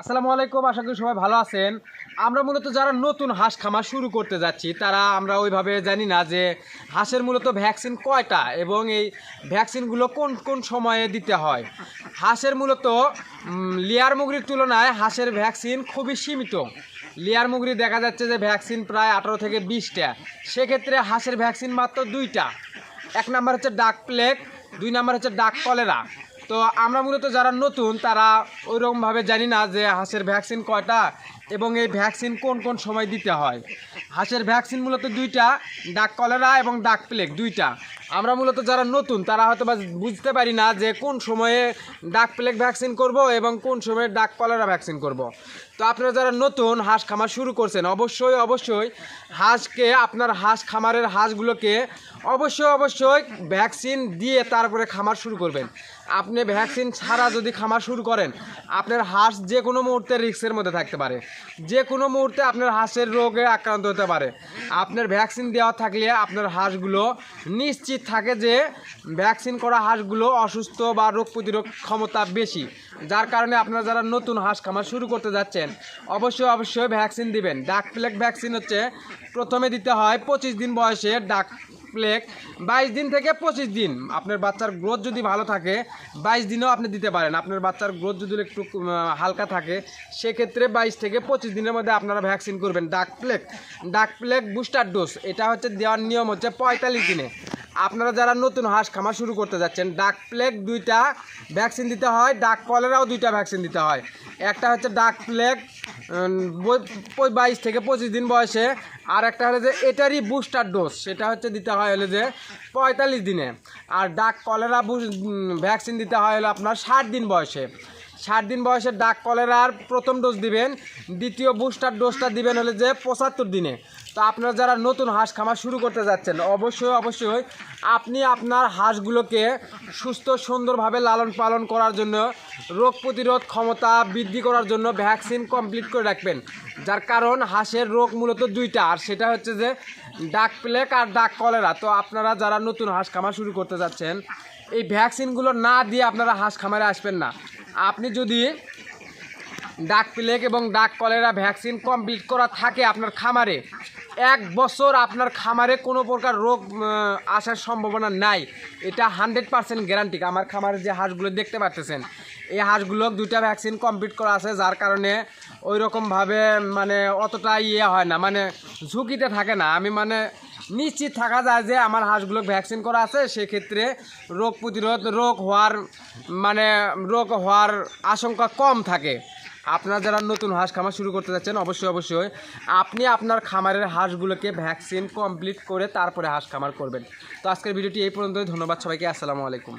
আসসালামু আলাইকুম, আশা করি সবাই ভালো আছেন। আমরা মূলত যারা নতুন হাঁস খামার শুরু করতে যাচ্ছি, তারা আমরা ওইভাবে জানি না যে হাঁসের মূলত ভ্যাকসিন কয়টা এবং এই ভ্যাকসিনগুলো কোন কোন সময়ে দিতে হয়। হাঁসের মূলত লেয়ার মুগরির তুলনায় হাঁসের ভ্যাকসিন খুবই সীমিত। লেয়ার মুগরি দেখা যাচ্ছে যে ভ্যাকসিন প্রায় আঠারো থেকে বিশটা। সেক্ষেত্রে হাঁসের ভ্যাকসিন মাত্র দুইটা। এক নাম্বার হচ্ছে ডাক প্লেগ, দুই নাম্বার হচ্ছে ডাক কলেরা। তো আমরা মূলত যারা নতুন, তারা ওইরকমভাবে জানি না যে হাঁসের ভ্যাকসিন কয়টা এবং এই ভ্যাকসিন কোন কোন সময় দিতে হয়। হাঁসের ভ্যাকসিন মূলত দুইটা, ডাক কলেরা এবং ডাক প্লেগ, দুইটা। আমরা মূলত যারা নতুন, তারা হয়তো বা বুঝতে পারি না যে কোন সময়ে ডাক প্লেগ ভ্যাকসিন করব এবং কোন সময়ে ডাক কলেরা ভ্যাকসিন করব। তো আপনারা যারা নতুন, হাঁস খামার শুরু করছেন, অবশ্যই অবশ্যই হাঁসকে, আপনার হাঁস খামারের হাঁসগুলোকে অবশ্যই অবশ্যই ভ্যাকসিন দিয়ে তারপরে খামার শুরু করবেন। আপনি ভ্যাকসিন ছাড়া যদি খামার শুরু করেন, আপনার হাঁস যে কোনো মুহূর্তে রিস্কের মধ্যে থাকতে পারে। যে কোনো মুহূর্তে আপনার হাঁসের রোগে আক্রান্ত হতে পারে। আপনার ভ্যাকসিন দেওয়া থাকলে আপনার হাঁসগুলো নিশ্চিত থাকে যে ভ্যাকসিন করা হাঁসগুলো অসুস্থ বা রোগ প্রতিরোধ ক্ষমতা বেশি, যার কারণে আপনারা যারা নতুন হাঁস খামার শুরু করতে যাচ্ছেন, অবশ্যই অবশ্যই ভ্যাকসিন দিবেন। ডাক প্লেগ ভ্যাকসিন হচ্ছে প্রথমে দিতে হয় পঁচিশ দিন বয়সে, ডাক প্লেগ বাইশ দিন থেকে পঁচিশ দিন। আপনার বাচ্চার গ্রোথ যদি ভালো থাকে, বাইশ দিনেও আপনি দিতে পারেন। আপনার বাচ্চার গ্রোথ যদি একটু হালকা থাকে, সেক্ষেত্রে বাইশ থেকে পঁচিশ দিনের মধ্যে আপনারা ভ্যাকসিন করবেন। ডাক প্লেগ ডাক প্লেগ বুস্টার ডোজ, এটা হচ্ছে দেওয়ার নিয়ম হচ্ছে পঁয়তাল্লিশ দিনে। আপনারা যারা নতুন হাঁস খামার শুরু করতে যাচ্ছেন, ডাক প্লেগ দুইটা ভ্যাকসিন দিতে হয়, ডাক কলেরাও দুইটা ভ্যাকসিন দিতে হয়। একটা হচ্ছে ডাক প্লেগ বাইশ থেকে পঁচিশ দিন বয়সে, আর একটা হলো যে এটারই বুস্টার ডোজ সেটা হচ্ছে দিতে হয় হলো যে পঁয়তাল্লিশ দিনে। আর ডাক কলেরা ভ্যাকসিন দিতে হয় হলো আপনার ষাট দিন বয়সে। ষাট দিন বয়সে ডাক কলেরার প্রথম ডোজ দিবেন, দ্বিতীয় বুস্টার ডোজটা দিবেন হলে যে পঁচাত্তর দিনে। তো আপনারা যারা নতুন হাঁস খামার শুরু করতে যাচ্ছেন, অবশ্যই অবশ্যই আপনি আপনার হাঁসগুলোকে সুস্থ, সুন্দরভাবে লালন পালন করার জন্য, রোগ প্রতিরোধ ক্ষমতা বৃদ্ধি করার জন্য ভ্যাকসিন কমপ্লিট করে রাখবেন। যার কারণ হাঁসের রোগ মূলত দুইটা, আর সেটা হচ্ছে যে ডাক প্লেক আর ডাক কলেরা। তো আপনারা যারা নতুন হাঁস খামার শুরু করতে যাচ্ছেন, এই ভ্যাকসিনগুলো না দিয়ে আপনারা হাঁস খামারে আসবেন না। আপনি যদি ডাক প্লেগ এবং ডাক কলেরা ভ্যাকসিন কমপ্লিট করা থাকে আপনার খামারে, এক বছর আপনার খামারে কোনো প্রকার রোগ আসার সম্ভাবনা নাই। এটা হান্ড্রেড পার্সেন্ট গ্যারান্টি। আমার খামারে যে হাঁসগুলো দেখতে পাচ্ছেন এই হাঁসগুলো দুইটা ভ্যাকসিন কমপ্লিট করা আছে, যার কারণে ওই রকমভাবে মানে অতটা ইয়ে হয় না। মানে ঝুঁকিতে থাকে না। আমি মানে নিশ্চিত থাকা যায় যে আমার হাঁসগুলো ভ্যাকসিন করা আছে, সেক্ষেত্রে রোগ প্রতিরোধ, রোগ হওয়ার মানে রোগ হওয়ার আশঙ্কা কম থাকে। আপনার যারা নতুন হাঁস খামার শুরু করতে যাচ্ছেন, অবশ্যই অবশ্যই আপনি আপনার খামারের হাঁসগুলোকে ভ্যাকসিন কমপ্লিট করে তারপরে হাঁস খামার করবেন। তো আজকের ভিডিওটি এই পর্যন্তই, ধন্যবাদ সবাইকে, আসসালামু আলাইকুম।